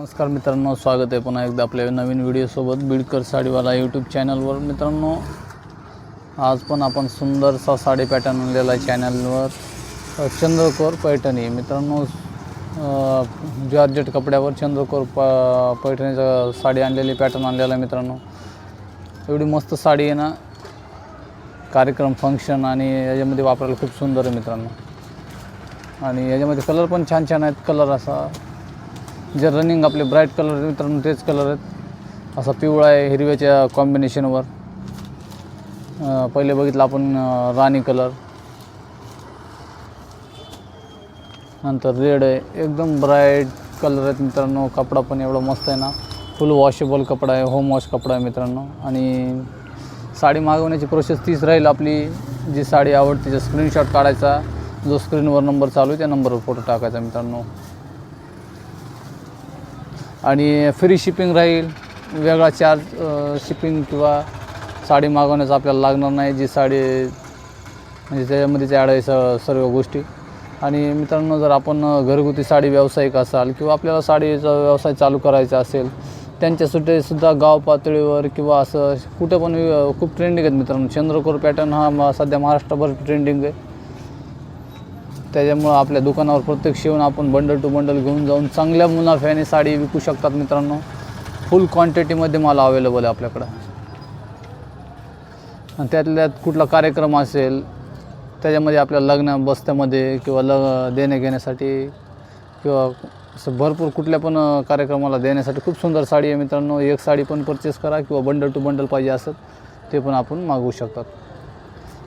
नमस्कार मित्रांनो स्वागत आहे पुन्हा एकदा आपल्या नवीन व्हिडिओसोबत बीडकर साडीवाला यूट्यूब चॅनलवर मित्रांनो आज पण आपण सुंदरसा साडी पॅटर्न आणलेला आहे चॅनलवर चंद्रकोर पैठणी. मित्रांनो जॉर्जेट कपड्यावर चंद्रकोर प पैठणीचं साडी आणलेली पॅटर्न आणलेला आहे मित्रांनो. एवढी मस्त साडी आहे ना. कार्यक्रम फंक्शन आणि याच्यामध्ये वापरायला खूप सुंदर आहे मित्रांनो. आणि याच्यामध्ये कलर पण छान छान आहेत. कलर असा जे रनिंग आपले ब्राईट कलर मित्रांनो तेच कलर आहेत. असा पिवळा आहे हिरव्याच्या कॉम्बिनेशनवर पहिले बघितलं आपण राणी कलर नंतर रेड आहे. एकदम ब्राईट कलर आहेत मित्रांनो. कपडा पण एवढा मस्त आहे ना. फुल वॉशेबल कपडा आहे होम वॉश कपडा आहे मित्रांनो. आणि साडी मागवण्याची प्रोसेस तीच राहील आपली. जी साडी आवडते तिचा स्क्रीनशॉट काढायचा जो स्क्रीनवर नंबर चालू आहे त्या नंबरवर फोटो टाकायचा मित्रांनो. आणि फ्री शिपिंग राहील. वेगळा चार्ज शिपिंग किंवा साडी मागवण्याचा आपल्याला लागणार नाही. जी साडी म्हणजे त्याच्यामध्येच ॲड आहे स सर्व गोष्टी. आणि मित्रांनो जर आपण घरगुती साडी व्यावसायिक असाल किंवा आपल्याला साडीचा व्यवसाय चालू करायचा असेल त्यांच्यासाठी सुद्धा गाव पातळीवर किंवा असं कुठं पण खूप ट्रेंडिंग आहेत मित्रांनो. चंद्रकोर पॅटर्न हा सध्या महाराष्ट्रभर ट्रेंडिंग आहे. त्याच्यामुळं आपल्या दुकानावर प्रत्यक्ष येऊन आपण बंडल टू बंडल घेऊन जाऊन चांगल्या मुनाफ्याने साडी विकू शकतात मित्रांनो. फुल क्वांटिटीमध्ये माल अवेलेबल आहे आपल्याकडं. आणि त्यातल्या कुठला कार्यक्रम असेल त्याच्यामध्ये आपल्या लग्न बस्त्यामध्ये किंवा ल देणे घेण्यासाठी किंवा असं भरपूर कुठल्या पण कार्यक्रमाला देण्यासाठी खूप सुंदर साडी आहे मित्रांनो. एक साडी पण परचेस करा किंवा बंडल टू बंडल पाहिजे असत ते पण आपण मागवू शकतात.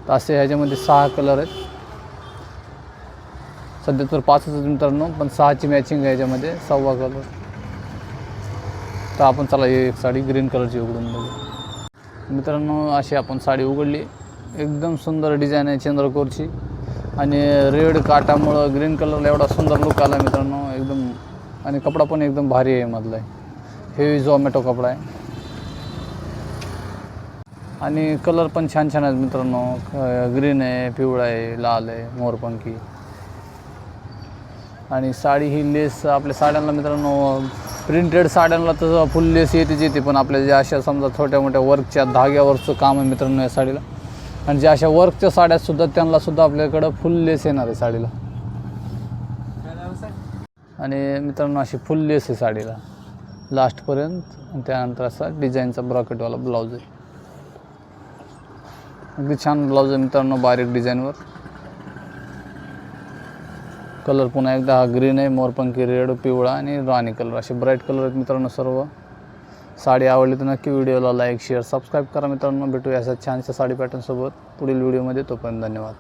तर असे ह्याच्यामध्ये सहा कलर आहेत. सध्या तर पाचच मित्रांनो पण सहाची मॅचिंग आहे याच्यामध्ये सव्वा कलर तर आपण चला एक साडी ग्रीन कलरची उघडून बघू. मित्रांनो अशी आपण साडी उघडली. एकदम सुंदर डिझाईन आहे चंद्रकोरची. आणि रेड काटामुळं ग्रीन कलरला एवढा सुंदर लुक आला मित्रांनो एकदम आणि कपडा पण एकदम भारी आहे मधला. आहे हेवी झोमॅटो कपडा आहे. आणि कलर पण छान छान आहेत मित्रांनो. ग्रीन आहे पिवळा आहे लाल आहे मोरपंखी. आणि साडी ही लेस आपल्या साड्यांना मित्रांनो प्रिंटेड साड्यांना तर फुल लेस येतेच येते पण आपल्या ज्या अशा समजा छोट्या मोठ्या वर्कच्या धाग्यावरचं काम आहे मित्रांनो या साडीला. आणि ज्या अशा वर्कच्या साड्यासुद्धा त्यांनासुद्धा आपल्याकडं फुल लेस येणार आहे साडीला. आणि मित्रांनो अशी फुल लेस आहे साडीला. लास्टपर्यंत आणि त्यानंतर असा डिझाईनचा ब्रॉकेटवाला ब्लाऊज आहे. अगदी छान ब्लाऊज आहे मित्रांनो बारीक डिझाईनवर कलर पुन्हा एकदा हा ग्रीन आहे मोरपंखी रेड पिवळा आणि राणी कलर असे ब्राईट कलर आहेत मित्रांनो सर्व. साडी आवडली तर नक्की व्हिडिओला लाईक शेअर सबस्क्राईब करा मित्रांनो. भेटूया अशा छानशा साडी पॅटर्नसोबत पुढील व्हिडिओमध्ये तोपर्यंत धन्यवाद.